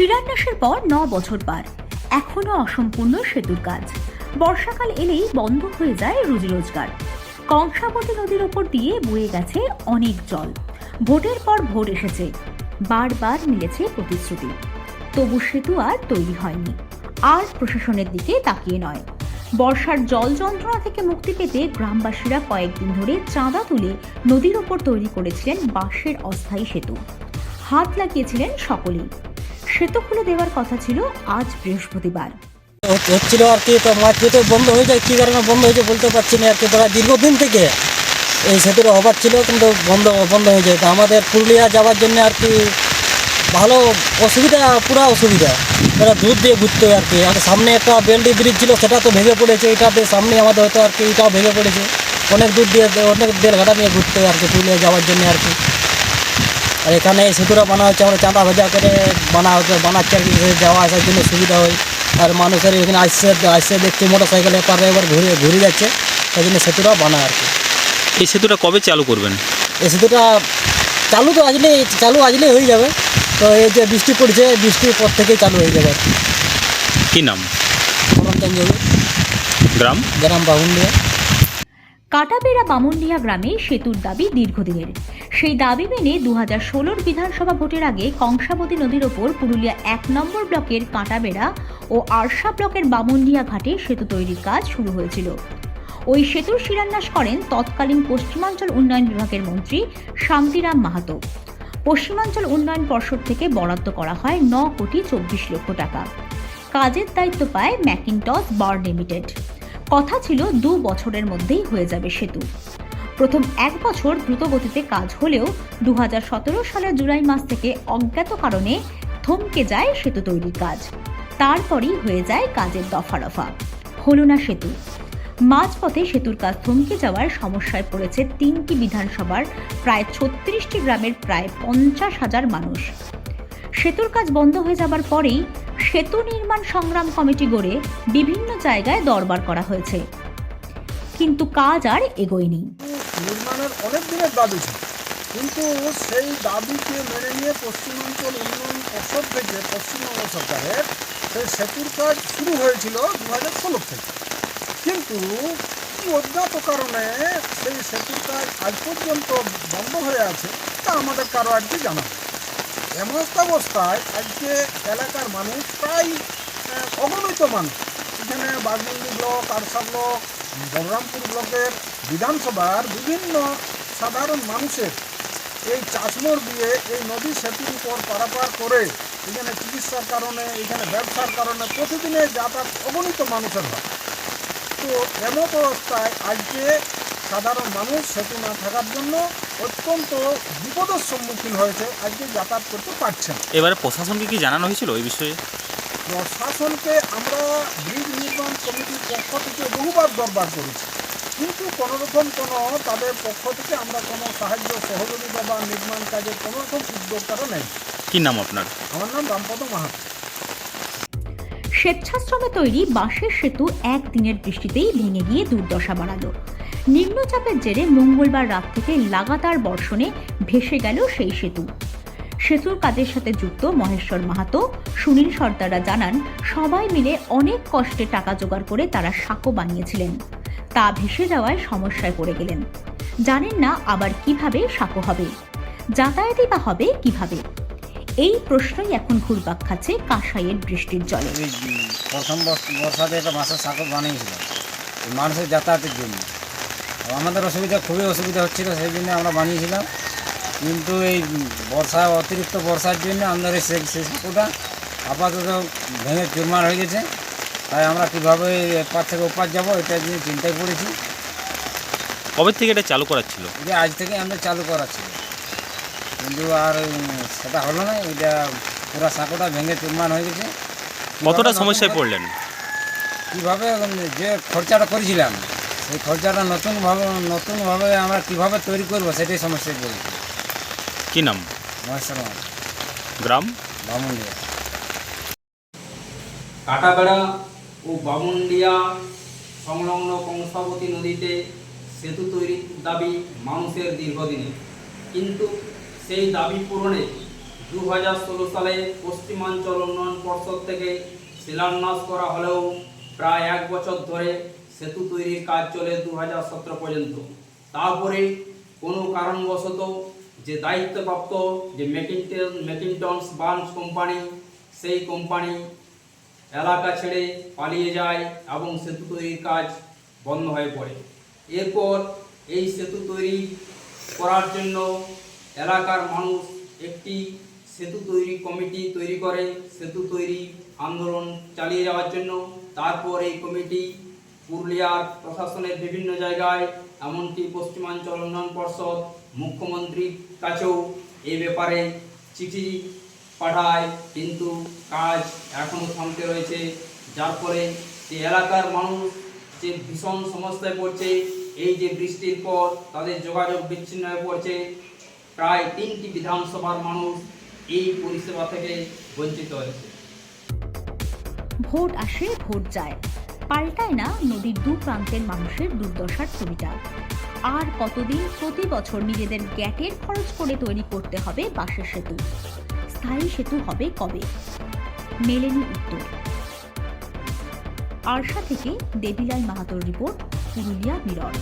শিলান্যাসের পর ন বছর পার। এখনও অসম্পূর্ণ সেতুর কাজ। বর্ষাকাল এলেই বন্ধ হয়ে যায় রুজি রোজগার। কংসাবতী নদীর ওপর দিয়ে বয়ে গেছে অনেক জল। ভোটের পর ভোট এসেছে। বারবার মিলেছে প্রতিশ্রুতি। তবু সেতু আর তৈরি হয়নি। আর প্রশাসনের দিকে তাকিয়ে নয়। বর্ষার জল যন্ত্রণা থেকে মুক্তি পেতে গ্রামবাসীরা কয়েকদিন ধরে চাঁদা তুলে নদীর ওপর তৈরি করেছিলেন বাঁশের অস্থায়ী সেতু। হাত লাগিয়েছিলেন সকলেই। সেতু খুলে দেওয়ার কথা ছিল আজ বৃহস্পতিবার। হচ- হচ্ছিল আর কি, তো যেতে বন্ধ হয়ে যায়, কী কারণে বন্ধ হয়েছে বলতে পারছি না, আর কি তারা দীর্ঘদিন থেকে এই সেতুর অভাব ছিল, কিন্তু বন্ধ বন্ধ হয়ে যায়। তো আমাদের পুরুলিয়া যাওয়ার জন্য আর কি ভালো অসুবিধা, পুরো অসুবিধা। এরা দুধ দিয়ে ঘুরতে হয় আর কি। আর সামনে একটা বেলডি ব্রিজ ছিল, সেটা তো ভেঙে পড়েছে এটাতে সামনে আমাদের হয়তো আর কি, এটাও ভেঙে পড়েছে। অনেক দূর দিয়ে, অনেক দেড় ঘাটা নিয়ে ঘুরতে হয় আর কি, পুরুলিয়া যাওয়ার জন্য আর কি। আর এখানে এই সেতুটা বানা হচ্ছে আমরা চাঁদা ভাজা করে বানা হচ্ছে বানাচ্ছে আর কি যাওয়া আসার জন্য সুবিধা হয়। আর মানুষের এখানে আসছে আসছে দেখছে মোটর সাইকেলে পারে এবার ঘুরে ঘুরে যাচ্ছে তাই জন্য সেতুটা বানা আর কি। এই সেতুটা কবে চালু করবেন? এই সেতুটা চালু তো আজলে চালু আজলে হয়ে যাবে। তো এই যে বৃষ্টি পড়ছে বৃষ্টির পর থেকেই চালু হয়ে যাবে আর কি। নাম? গ্রাম? গ্রাম বাহুন্ডিয়া কাটাবেড়া বামুনডিহা গ্রামে সেতুর দাবি দীর্ঘদিনের। সেই দাবি মেনে দু হাজার ষোলোর বিধানসভা ভোটের আগে কংসাবতী নদীর ওপর পুরুলিয়া এক নম্বর ব্লকের কাটাবেড়া ও আরশা ব্লকের বামুনডিহা ঘাটে সেতু তৈরির কাজ শুরু হয়েছিল। ওই সেতুর শিলান্যাস করেন তৎকালীন পশ্চিমাঞ্চল উন্নয়ন বিভাগের মন্ত্রী শান্তিরাম মাহাতো। পশ্চিমাঞ্চল উন্নয়ন পর্ষদ থেকে বরাদ্দ করা হয় ন কোটি চব্বিশ লক্ষ টাকা। কাজের দায়িত্ব পায় ম্যাকিনটস বার লিমিটেড। কথা ছিল দু বছরের মধ্যেই হয়ে যাবে সেতু। প্রথম এক বছর দ্রুতগতিতে কাজ হলেও দু সালের জুলাই মাস থেকে অজ্ঞাত কারণে থমকে যায় সেতু তৈরির কাজ। তারপরই হয়ে যায় কাজের দফা রফা হলো না সেতু। মাঝপথে সেতুর কাজ থমকে যাওয়ার সমস্যায় পড়েছে তিনটি বিধানসভার প্রায় ছত্রিশটি গ্রামের প্রায় পঞ্চাশ হাজার মানুষ। সেতুর কাজ বন্ধ হয়ে যাবার পরেই সেতু নির্মাণ সংগ্রাম কমিটি গড়ে বিভিন্ন জায়গায় দরবার করা হয়েছে। কিন্তু কাজ আর এগোয়নি। নির্মাণের অনেক দিনের দাবি কিন্তু সেই দাবিকে মেনে নিয়ে পশ্চিমাঞ্চল উন্নয়ন পর্ষদ থেকে পশ্চিমবঙ্গ সরকারের সেই সেতুর কাজ শুরু হয়েছিল দু হাজার ষোলো থেকে। কিন্তু অজ্ঞাত কারণে সেই সেতুর কাজ আজ পর্যন্ত বন্ধ হয়ে আছে তা আমাদের কারও আর কি জানা এমন অবস্থায় আজকে এলাকার মানুষ প্রায় অগণিত মানুষ। এখানে বাগমন্ডি ব্লক আরসা ব্লক, বলরামপুর ব্লকের বিধানসভার বিভিন্ন সাধারণ মানুষের এই চাষমোড় দিয়ে এই নদী সেতুর উপর পারাপার করে এখানে চিকিৎসার কারণে, এখানে ব্যবসার কারণে প্রতিদিনে যাতায়াত অগণিত মানুষের হয়। তো এমত অবস্থায় আজকে সাধারণ মানুষ সেতু না থাকার জন্য অত্যন্ত বিপদের সম্মুখীন হয়েছে আজকে যাতায়াত করতে পারছে না। এবারে প্রশাসনকে কি জানানো হয়েছিল এই বিষয়ে? প্রশাসনকে আমরা ব্রিজ নির্মাণ কমিটির পক্ষ থেকে বহুবার দরবার করেছি। কিন্তু কোনো রকম কোনো তাদের পক্ষ থেকে আমরা কোনো সাহায্য সহযোগিতা বা নির্মাণ কাজের কোনো রকম উদ্যোগ তারা নেই কি নাম আপনার? আমার নাম রামপদ মাহাতো। স্বেচ্ছাশ্রমে তৈরি বাঁশের সেতু একদিনের বৃষ্টিতেই ভেঙে গিয়ে দুর্দশা বাড়ালো। নিম্নচাপের জেরে মঙ্গলবার রাত থেকে লাগাতার বর্ষণে ভেসে গেল সেই সেতু। সেতুর কাজের সাথে যুক্ত মহেশ্বর মাহাতো, সুনীল সর্দাররা জানান, সবাই মিলে অনেক কষ্টে টাকা জোগাড় করে তারা সাঁকো বানিয়েছিলেন। তা ভেসে যাওয়ায় সমস্যায় পড়ে গেলেন। জানেন না আবার কীভাবে সাঁকো হবে? যাতায়াতই বা হবে কীভাবে? এই প্রশ্নই এখন ঘুরপাক খাচ্ছে কাঁসাইয়ের বৃষ্টির জলে। প্রথম বর্ষাতে একটা বাঁশের সাঁকো বানিয়েছিল মানুষের যাতায়াতের জন্য। আমাদের অসুবিধা খুবই অসুবিধা হচ্ছিল সেই জন্য আমরা বানিয়েছিলাম। কিন্তু এই বর্ষা অতিরিক্ত বর্ষার জন্য আমাদের এই সেই সেই সাঁকোটা আপাতত ভেঙে চুরমার হয়ে গেছে। তাই আমরা কীভাবে এপার থেকে ওপার যাব এটা নিয়ে চিন্তায় পড়েছি। কবে থেকে এটা চালু করার ছিল? যে আজ থেকে আমাদের চালু করা ছিল। কিন্তু আর সেটা হলো না এটা পুরো সাঁকোটা ভেঙে চুরমার হয়ে গেছে। কতটা সমস্যায় পড়লেন? কীভাবে যে খরচাটা করেছিলাম সেই খরচাটা নতুনভাবে নতুনভাবে আমরা কীভাবে তৈরি করব সেটাই সমস্যায় পড়েছি কী নাম? মহেশ্বর গ্রাম? বামুন্ডিয়া। কাটাবেড়া ও বামুন্ডিয়া সংলগ্ন কংসাবতী নদীতে সেতু তৈরির দাবি মানুষের দীর্ঘদিনের কিন্তু সেই দাবি পূরণে দু হাজার ষোলো সালে পশ্চিমাঞ্চল উন্নয়ন পর্ষদ থেকে শিলান্যাস করা হলেও প্রায় এক বছর ধরে সেতু তৈরির কাজ চলে দু হাজার সতেরো পর্যন্ত। তারপরে কোনো কারণবশত যে দায়িত্বপ্রাপ্ত যে মেকিনটন মেকিংটনস বার্নস কোম্পানি, সেই কোম্পানি এলাকা ছেড়ে পালিয়ে যায় এবং সেতু তৈরির কাজ বন্ধ হয়ে পড়ে। এরপর এই সেতু তৈরি করার জন্য এলাকার মানুষ একটি সেতু তৈরি কমিটি তৈরি করে। সেতু তৈরি আন্দোলন চালিয়ে যাওয়ার জন্য তারপর এই কমিটি পুরুলিয়ার প্রশাসনের বিভিন্ন জায়গায়, এমনকি পশ্চিমাঞ্চল উন্নয়ন পর্ষদ মুখ্যমন্ত্রীর কাছেও এই ব্যাপারে চিঠি পাঠায়, কিন্তু কাজ এখনও থামতে রয়েছে। যার ফলে যে এলাকার মানুষ যে ভীষণ সমস্যায় পড়ছে, এই যে বৃষ্টির পর তাদের যোগাযোগ বিচ্ছিন্ন হয়ে পড়ছে, প্রায় তিনটি বিধানসভার মানুষ এই পরিষেবা থেকে বঞ্চিত হয়েছে। ভোট আসে, ভোট যায়। পাল্টায় না নদীর দু প্রান্তের মানুষের দুর্দশার ছবিটা। আর কতদিন প্রতি বছর নিজেদের গ্যাটের খরচ করে তৈরি করতে হবে বাঁশের সেতু? স্থায়ী সেতু হবে কবে? মেলেনি উত্তর। আরশা থেকে দেবিলাল মাহাতোর রিপোর্ট, পুরুলিয়া মিরর